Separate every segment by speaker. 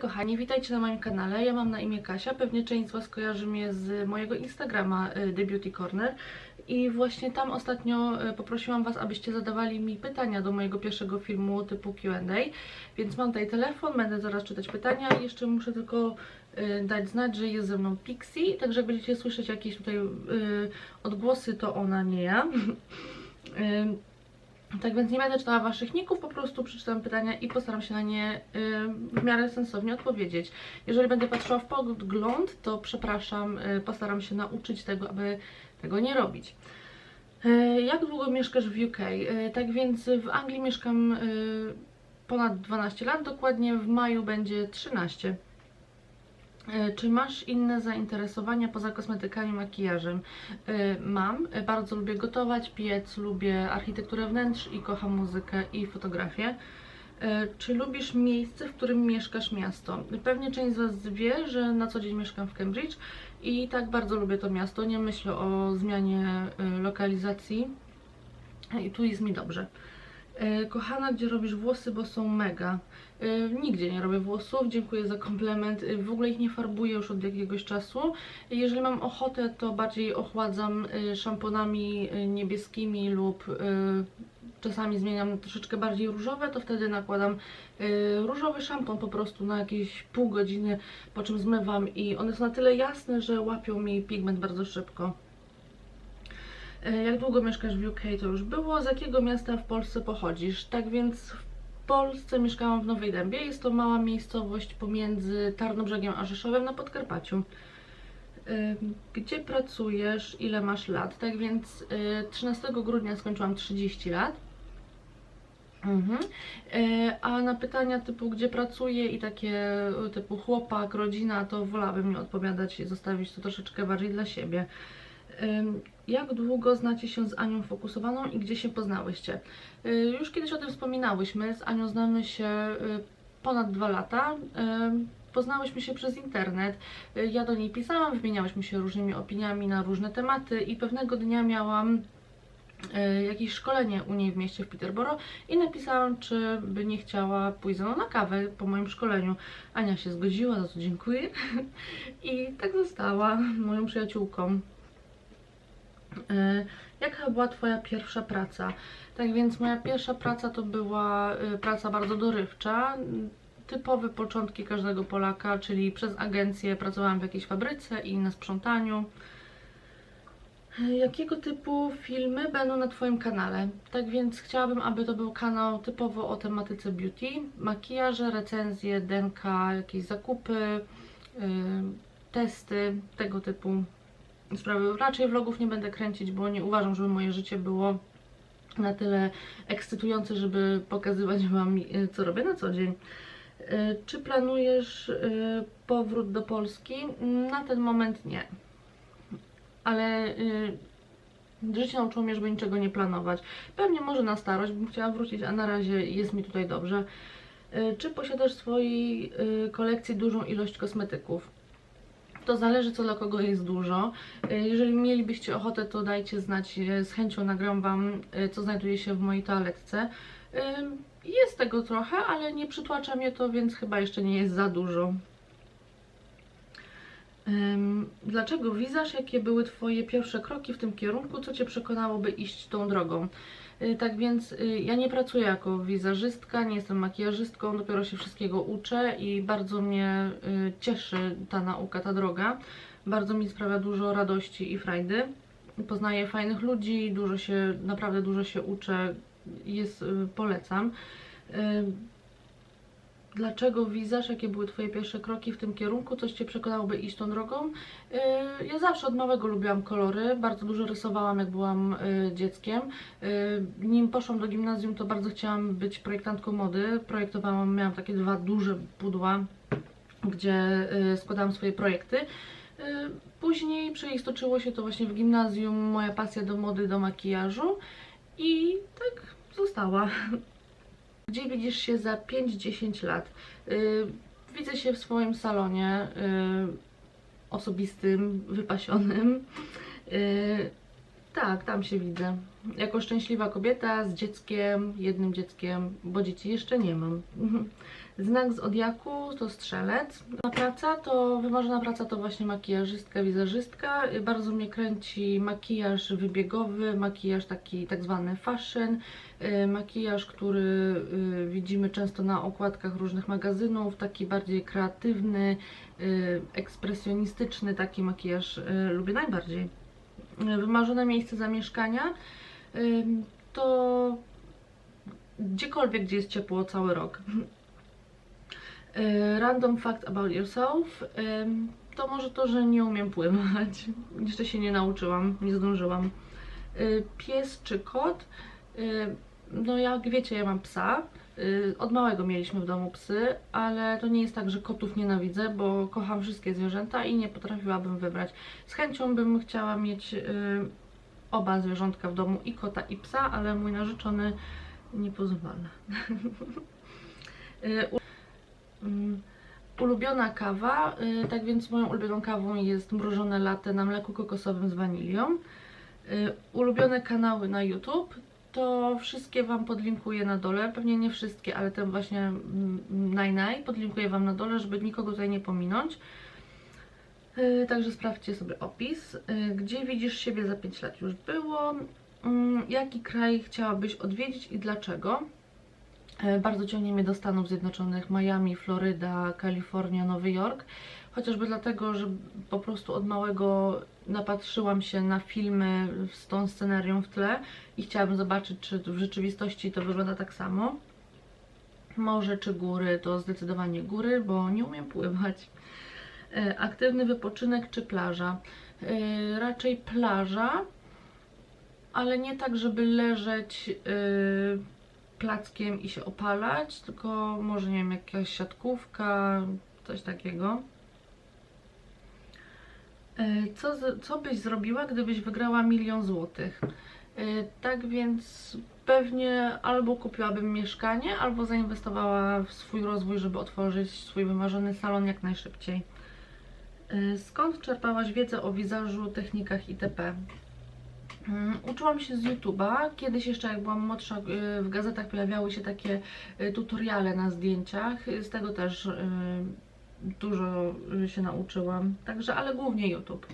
Speaker 1: kochani, witajcie na moim kanale. Ja mam na imię Kasia. Pewnie część z Was kojarzy mnie z mojego Instagrama y, The Beauty Corner. I właśnie tam ostatnio y, poprosiłam Was, abyście zadawali mi pytania do mojego pierwszego filmu typu Q&A. Więc mam tutaj telefon, będę zaraz czytać pytania. Jeszcze muszę tylko y, dać znać, że jest ze mną Pixie. Także będziecie słyszeć jakieś tutaj odgłosy, to ona, nie ja. Tak więc nie będę czytała Waszych ników, po prostu przeczytam pytania i postaram się na nie y, w miarę sensownie odpowiedzieć. Jeżeli będę patrzyła w podgląd, to przepraszam, y, postaram się nauczyć tego, aby tego nie robić. Y, jak długo mieszkasz w UK? Tak więc w Anglii mieszkam ponad 12 lat, dokładnie w maju będzie 13. E, Czy masz inne zainteresowania poza kosmetykami, makijażem? E, Mam. E, Bardzo lubię gotować, piec, lubię architekturę wnętrz i kocham muzykę i fotografię. Czy lubisz miejsce, w którym mieszkasz miasto? Pewnie część z Was wie, że na co dzień mieszkam w Cambridge i tak bardzo lubię to miasto. Nie myślę o zmianie lokalizacji i tu jest mi dobrze. Kochana, gdzie robisz włosy, bo są mega. E, Nigdzie nie robię włosów, dziękuję za komplement. E, W ogóle ich nie farbuję już od jakiegoś czasu. Jeżeli mam ochotę, to bardziej ochładzam e, szamponami niebieskimi lub czasami zmieniam troszeczkę bardziej różowe, to wtedy nakładam różowy szampon po prostu na jakieś pół godziny, po czym zmywam i one są na tyle jasne, że łapią mi pigment bardzo szybko. Jak długo mieszkasz w UK, to już było. Z jakiego miasta w Polsce pochodzisz? Tak więc w Polsce mieszkałam w Nowej Dębie. Jest to mała miejscowość pomiędzy Tarnobrzegiem a Rzeszowem na Podkarpaciu. Ym, Gdzie pracujesz? Ile masz lat? Tak więc y, 13 grudnia skończyłam 30 lat. Mhm. Y, A na pytania typu gdzie pracuję i takie y, typu chłopak, rodzina, to wolałabym nie odpowiadać i zostawić to troszeczkę bardziej dla siebie. Jak długo znacie się z Anią Fokusowaną i gdzie się poznałyście? Y, Już kiedyś o tym wspominałyśmy. Z Anią znamy się y, ponad dwa lata. Poznałyśmy się przez internet. Y, Ja do niej pisałam, wymieniałyśmy się różnymi opiniami na różne tematy i pewnego dnia miałam jakieś szkolenie u niej w mieście w Peterborough i napisałam, czy by nie chciała pójść ze mną na kawę po moim szkoleniu. Ania się zgodziła, za co dziękuję. I tak została moją przyjaciółką. Y, Jaka była Twoja pierwsza praca? Tak więc moja pierwsza praca to była y, praca bardzo dorywcza. Typowe początki każdego Polaka, czyli przez agencję pracowałam w jakiejś fabryce i na sprzątaniu. Y, Jakiego typu filmy będą na Twoim kanale? Tak więc chciałabym, aby to był kanał typowo o tematyce beauty, makijaże, recenzje, denka, jakieś zakupy, testy, tego typu sprawy. Raczej vlogów nie będę kręcić, bo nie uważam, żeby moje życie było na tyle ekscytujące, żeby pokazywać Wam, y, co robię na co dzień. Y, Czy planujesz y, powrót do Polski? Na ten moment nie. Ale życie nauczyło mnie, żeby niczego nie planować. Pewnie może na starość bym chciała wrócić, a na razie jest mi tutaj dobrze. Czy posiadasz w swojej kolekcji dużą ilość kosmetyków? To zależy, co dla kogo jest dużo. Y, Jeżeli mielibyście ochotę, to dajcie znać. y, Z chęcią nagram Wam, y, co znajduje się w mojej toaletce. Jest tego trochę, ale nie przytłacza mnie to, więc chyba jeszcze nie jest za dużo. Dlaczego wizaż? Jakie były Twoje pierwsze kroki w tym kierunku? Co Cię przekonałoby iść tą drogą? Y, Tak więc y, ja nie pracuję jako wizażystka, nie jestem makijażystką, dopiero się wszystkiego uczę i bardzo mnie y, cieszy ta nauka, ta droga. Bardzo mi sprawia dużo radości i frajdy. Poznaję fajnych ludzi, dużo się, naprawdę dużo się uczę, jest, polecam. Y, Dlaczego wizaż? Jakie były Twoje pierwsze kroki w tym kierunku? Coś Cię przekonałoby iść tą drogą? Yy, Ja zawsze od małego lubiłam kolory, bardzo dużo rysowałam jak byłam yy, dzieckiem. Yy, Nim poszłam do gimnazjum, to bardzo chciałam być projektantką mody. Projektowałam, miałam takie dwa duże pudła, gdzie składałam swoje projekty. Później przeistoczyło się to właśnie w gimnazjum, moja pasja do mody, do makijażu i tak została. Gdzie widzisz się za 5-10 lat? Yy, widzę się w swoim salonie yy, osobistym, wypasionym. Yy, tak, tam się widzę. jako szczęśliwa kobieta z dzieckiem, jednym dzieckiem, bo dzieci jeszcze nie mam. Znak zodiaku to strzelec. Na praca to, wymarzona praca to właśnie makijażystka, wizerzystka. Bardzo mnie kręci makijaż wybiegowy, makijaż taki tak zwany fashion, y, makijaż, który y, widzimy często na okładkach różnych magazynów, taki bardziej kreatywny, y, ekspresjonistyczny taki makijaż lubię najbardziej. Wymarzone miejsce zamieszkania to gdziekolwiek, gdzie jest ciepło cały rok. Y, Random fact about yourself to może to, że nie umiem pływać. Jeszcze się nie nauczyłam, nie zdążyłam. Y, Pies czy kot? Y, No jak wiecie, ja mam psa. Od małego mieliśmy w domu psy, ale to nie jest tak, że kotów nienawidzę, bo kocham wszystkie zwierzęta i nie potrafiłabym wybrać. Z chęcią bym chciała mieć oba zwierzątka w domu, i kota, i psa, ale mój narzeczony nie pozwala. Mm, Ulubiona kawa, y, tak więc moją ulubioną kawą jest mrożone latte na mleku kokosowym z wanilią. Y, Ulubione kanały na YouTube, to wszystkie Wam podlinkuję na dole, pewnie nie wszystkie, ale ten właśnie mm, naj naj podlinkuję Wam na dole, żeby nikogo tutaj nie pominąć. Y, Także sprawdźcie sobie opis. Gdzie widzisz siebie za 5 lat już było. Mm, Jaki kraj chciałabyś odwiedzić i dlaczego? Y, Bardzo ciągnie mnie do Stanów Zjednoczonych, Miami, Floryda, Kalifornia, Nowy Jork. Chociażby dlatego, że po prostu od małego napatrzyłam się na filmy z tą scenerią w tle i chciałabym zobaczyć, czy w rzeczywistości to wygląda tak samo. Morze czy góry, to zdecydowanie góry, bo nie umiem pływać. E, Aktywny wypoczynek czy plaża? E, Raczej plaża, ale nie tak, żeby leżeć e, plackiem i się opalać, tylko może nie wiem, jakaś siatkówka, coś takiego. E, Co, co byś zrobiła, gdybyś wygrała milion złotych? E, Tak więc pewnie albo kupiłabym mieszkanie, albo zainwestowała w swój rozwój, żeby otworzyć swój wymarzony salon jak najszybciej. Y, Skąd czerpałaś wiedzę o wizażu, technikach itp.? Mm, Uczyłam się z YouTube'a. Kiedyś jeszcze jak byłam młodsza, y, w gazetach pojawiały się takie y, tutoriale na zdjęciach. Y, Z tego też dużo się nauczyłam. Także, ale głównie YouTube.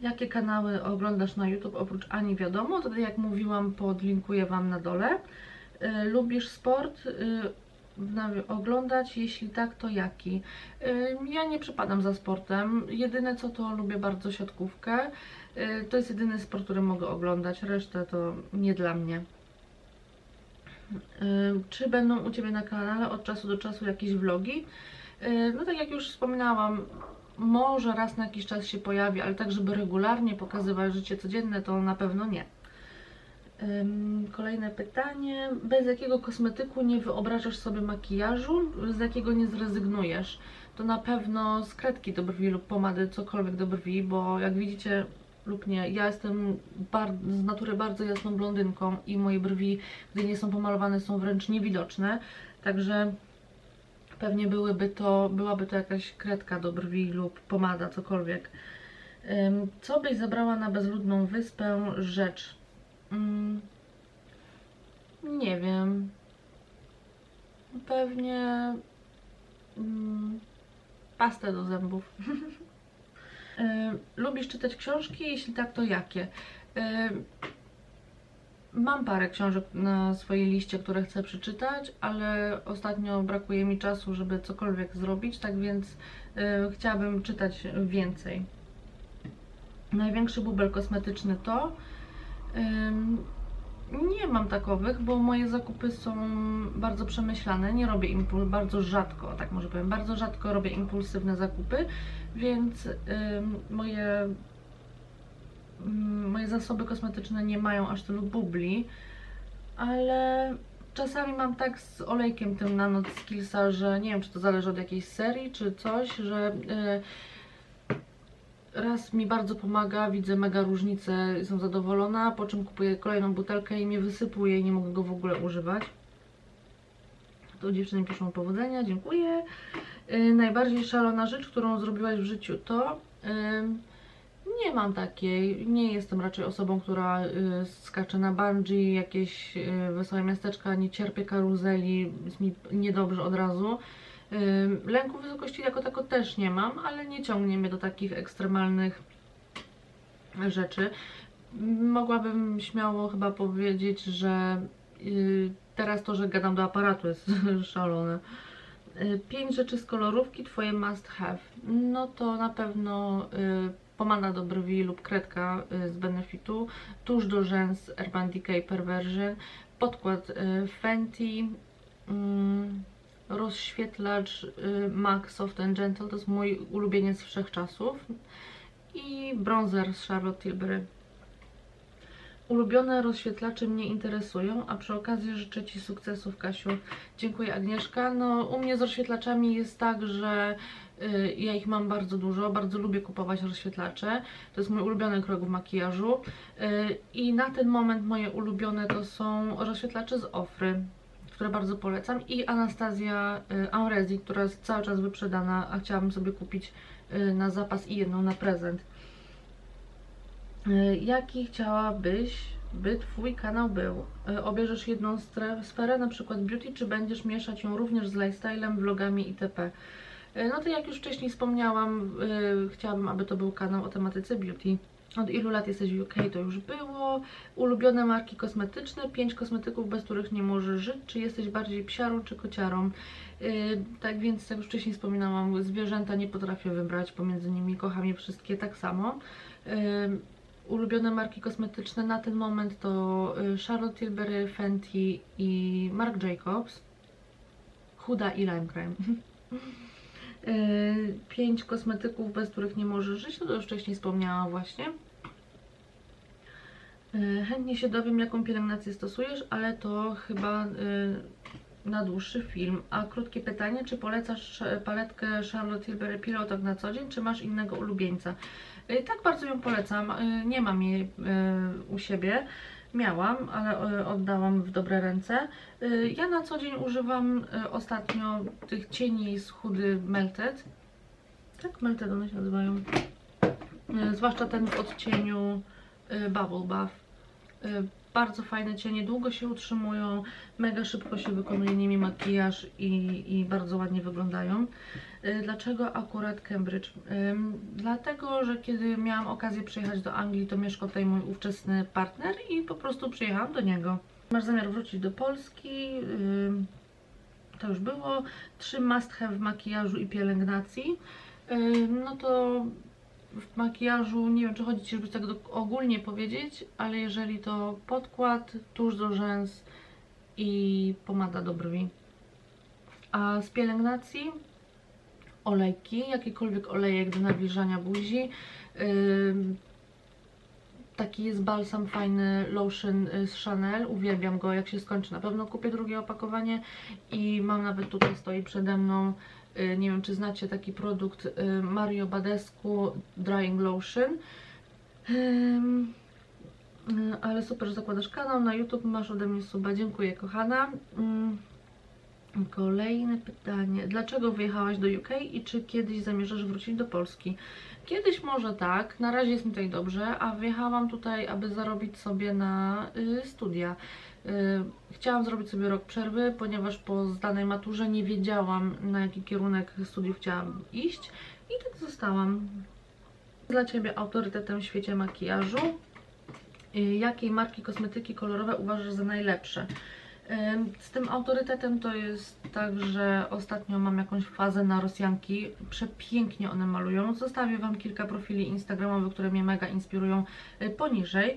Speaker 1: Jakie kanały oglądasz na YouTube oprócz Ani wiadomo? To jak mówiłam, podlinkuję Wam na dole. Lubisz sport? Oglądać? Jeśli tak, to jaki? Ja nie przepadam za sportem. Jedyne co to lubię bardzo siatkówkę. Y, To jest jedyny sport, który mogę oglądać. Resztę to nie dla mnie. Czy będą u Ciebie na kanale od czasu do czasu jakieś vlogi? Y, No tak jak już wspominałam, może raz na jakiś czas się pojawi, ale tak, żeby regularnie pokazywać życie codzienne, to na pewno nie. Kolejne pytanie. Bez jakiego kosmetyku nie wyobrażasz sobie makijażu? Z jakiego nie zrezygnujesz? To na pewno z kredki do brwi lub pomady, cokolwiek do brwi, bo jak widzicie lub nie, ja jestem z natury bardzo jasną blondynką i moje brwi, gdy nie są pomalowane, są wręcz niewidoczne. Także pewnie byłyby to, byłaby to jakaś kredka do brwi lub pomada, cokolwiek. Co byś zabrała na bezludną wyspę rzecz? Mm, nie wiem. Pewnie mm, pastę do zębów. Y, Lubisz czytać książki? Jeśli tak, to jakie? Y, Mam parę książek na swojej liście, które chcę przeczytać, ale ostatnio brakuje mi czasu, żeby cokolwiek zrobić, tak więc y, chciałabym czytać więcej. Największy bubel kosmetyczny to. Nie mam takowych, bo moje zakupy są bardzo przemyślane. Nie robię impul, bardzo rzadko, tak może powiem, bardzo rzadko robię impulsywne zakupy, więc moje, ym, moje zasoby kosmetyczne nie mają aż tylu bubli, ale czasami mam tak z olejkiem tym na Not Skillsa, że nie wiem, czy to zależy od jakiejś serii, czy coś, że y, raz mi bardzo pomaga, widzę mega różnicę, jestem zadowolona, po czym kupuję kolejną butelkę i mnie wysypuje i nie mogę go w ogóle używać. Tu dziewczyny piszą powodzenia, dziękuję. Y, najbardziej szalona rzecz, którą zrobiłaś w życiu to... ym, Nie mam takiej. Nie jestem raczej osobą, która y, skacze na bungee, jakieś y, wesołe miasteczka, nie cierpię karuzeli, jest mi niedobrze od razu. Lęku wysokości jako tako też nie mam, ale nie ciągnie mnie do takich ekstremalnych rzeczy. Mogłabym śmiało chyba powiedzieć, że y, teraz to, że gadam do aparatu jest szalone. Y, Pięć rzeczy z kolorówki, twoje must have. No to na pewno y, pomada do brwi lub kredka z Benefitu, tusz do rzęs Urban Decay Perversion, podkład Fenty, mm, rozświetlacz y, MAC Soft and Gentle, to jest mój ulubieniec wszechczasów i bronzer z Charlotte Tilbury. Ulubione rozświetlacze mnie interesują, a przy okazji życzę Ci sukcesów, Kasiu. Dziękuję, Agnieszka. No, u mnie z rozświetlaczami jest tak, że y, ja ich mam bardzo dużo, bardzo lubię kupować rozświetlacze. To jest mój ulubiony krok w makijażu. Y, I na ten moment moje ulubione to są rozświetlacze z Ofry, które bardzo polecam i Anastazja y, Amrezi, która jest cały czas wyprzedana, a chciałabym sobie kupić y, na zapas i jedną na prezent. Y, Jaki chciałabyś, by Twój kanał był? Obierzesz jedną sferę, na przykład beauty, czy będziesz mieszać ją również z lifestylem, vlogami itp.? No to jak już wcześniej wspomniałam, chciałabym, aby to był kanał o tematyce beauty. Od ilu lat jesteś w UK, to już było. Ulubione marki kosmetyczne, pięć kosmetyków, bez których nie możesz żyć. Czy jesteś bardziej psiarą czy kociarą? Yy, tak więc, jak już wcześniej wspominałam, zwierzęta nie potrafię wybrać pomiędzy nimi, kocham je wszystkie tak samo. Yy, ulubione marki kosmetyczne na ten moment to y, Charlotte Tilbury, Fenty i Marc Jacobs. Huda i Lime Crime. Yy, Pięć kosmetyków, bez których nie możesz żyć, no to już wcześniej wspomniałam właśnie. Yy, Chętnie się dowiem, jaką pielęgnację stosujesz, ale to chyba yy, na dłuższy film. A krótkie pytanie, czy polecasz e, paletkę Charlotte Tilbury Pillow tak na co dzień, czy masz innego ulubieńca? Tak bardzo ją polecam, nie mam jej u siebie. Miałam, ale yy, oddałam w dobre ręce. Y, Ja na co dzień używam y, ostatnio tych cieni z chudy Melted. Tak, Melted one się nazywają. Zwłaszcza ten w odcieniu Bubble Bath. Bardzo fajne cienie, długo się utrzymują, mega szybko się wykonuje nimi makijaż i, i bardzo ładnie wyglądają. Y, Dlaczego akurat Cambridge? Dlatego, że kiedy miałam okazję przyjechać do Anglii, to mieszkał tutaj mój ówczesny partner i po prostu przyjechałam do niego. Masz zamiar wrócić do Polski? To już było. Trzy must have w makijażu i pielęgnacji. No to makijażu, nie wiem czy chodzi Ci, żeby tak ogólnie powiedzieć, ale jeżeli to podkład, tusz do rzęs i pomada do brwi. A z pielęgnacji olejki, jakikolwiek olejek do nawilżania buzi. Ym, Taki jest balsam fajny, lotion y, z Chanel, uwielbiam go, jak się skończy na pewno kupię drugie opakowanie i mam nawet tutaj stoi przede mną, nie wiem czy znacie taki produkt y, Mario Badescu Drying Lotion. Y, ale super, że zakładasz kanał na YouTube, masz ode mnie suba, dziękuję kochana. Ym, Kolejne pytanie. Dlaczego wyjechałaś do UK i czy kiedyś zamierzasz wrócić do Polski? Kiedyś może tak, na razie jest mi tutaj dobrze, a wyjechałam tutaj, aby zarobić sobie na y, studia. Y, chciałam zrobić sobie rok przerwy, ponieważ po zdanej maturze nie wiedziałam na jaki kierunek studiów chciałam iść i tak zostałam. Dla Ciebie autorytetem w świecie makijażu. Y, jakiej marki kosmetyki kolorowe uważasz za najlepsze? Ym, Z tym autorytetem to jest tak, że ostatnio mam jakąś fazę na Rosjanki. Przepięknie one malują. Zostawię Wam kilka profili instagramowych, które mnie mega inspirują y, poniżej.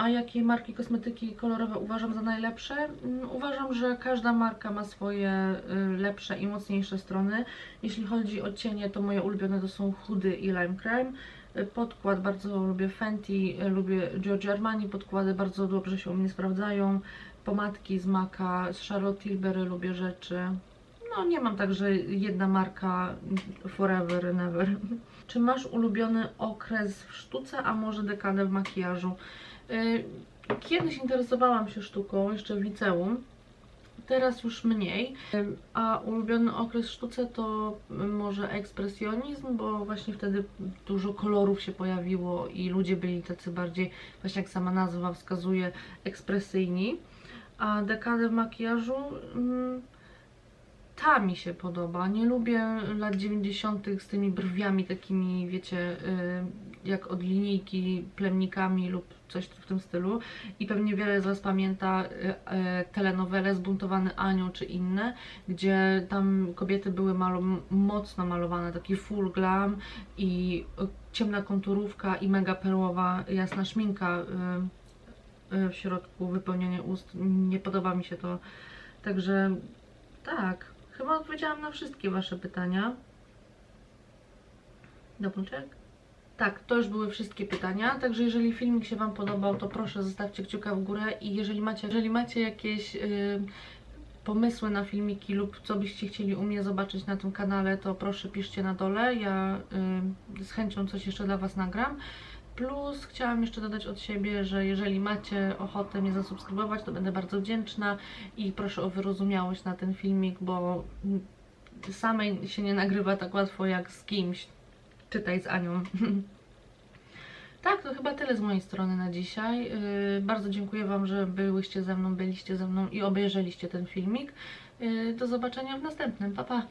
Speaker 1: A jakie marki kosmetyki kolorowe uważam za najlepsze? Ym, Uważam, że każda marka ma swoje y, lepsze i mocniejsze strony. Jeśli chodzi o cienie, to moje ulubione to są Hudy i Lime Crime. Y, Podkład bardzo lubię Fenty, y, lubię Giorgio Armani, podkłady bardzo dobrze się u mnie sprawdzają. Pomadki z Maka, z Charlotte Tilbury lubię rzeczy. No nie mam tak, że jedna marka forever and ever. Czy masz ulubiony okres w sztuce, a może dekadę w makijażu? Y, Kiedyś interesowałam się sztuką, jeszcze w liceum. teraz już mniej. Ym, A ulubiony okres w sztuce to ym, może ekspresjonizm, bo właśnie wtedy dużo kolorów się pojawiło i ludzie byli tacy bardziej, właśnie jak sama nazwa wskazuje, ekspresyjni. A dekadę w makijażu ym, ta mi się podoba. Nie lubię lat 90. z tymi brwiami takimi, wiecie, y, jak od linijki, plemnikami lub coś w tym stylu. I pewnie wiele z Was pamięta y, y, telenowele Zbuntowany Anioł czy inne, gdzie tam kobiety były malo mocno malowane, taki full glam i ciemna konturówka i mega perłowa, jasna szminka y, w środku, wypełnienie ust. Nie podoba mi się to. Także tak, chyba odpowiedziałam na wszystkie Wasze pytania. Double check. Tak, to już były wszystkie pytania, także jeżeli filmik się Wam podobał, to proszę zostawcie kciuka w górę i jeżeli macie, jeżeli macie jakieś y, pomysły na filmiki lub co byście chcieli u mnie zobaczyć na tym kanale, to proszę piszcie na dole, ja y, z chęcią coś jeszcze dla Was nagram. Plus chciałam jeszcze dodać od siebie, że jeżeli macie ochotę mnie zasubskrybować, to będę bardzo wdzięczna i proszę o wyrozumiałość na ten filmik, bo mm, samej się nie nagrywa tak łatwo jak z kimś. Czytaj z Anią. Tak, to chyba tyle z mojej strony na dzisiaj. Yy, bardzo dziękuję Wam, że byłyście ze mną, byliście ze mną i obejrzeliście ten filmik. Yy, do zobaczenia w następnym. Pa, pa!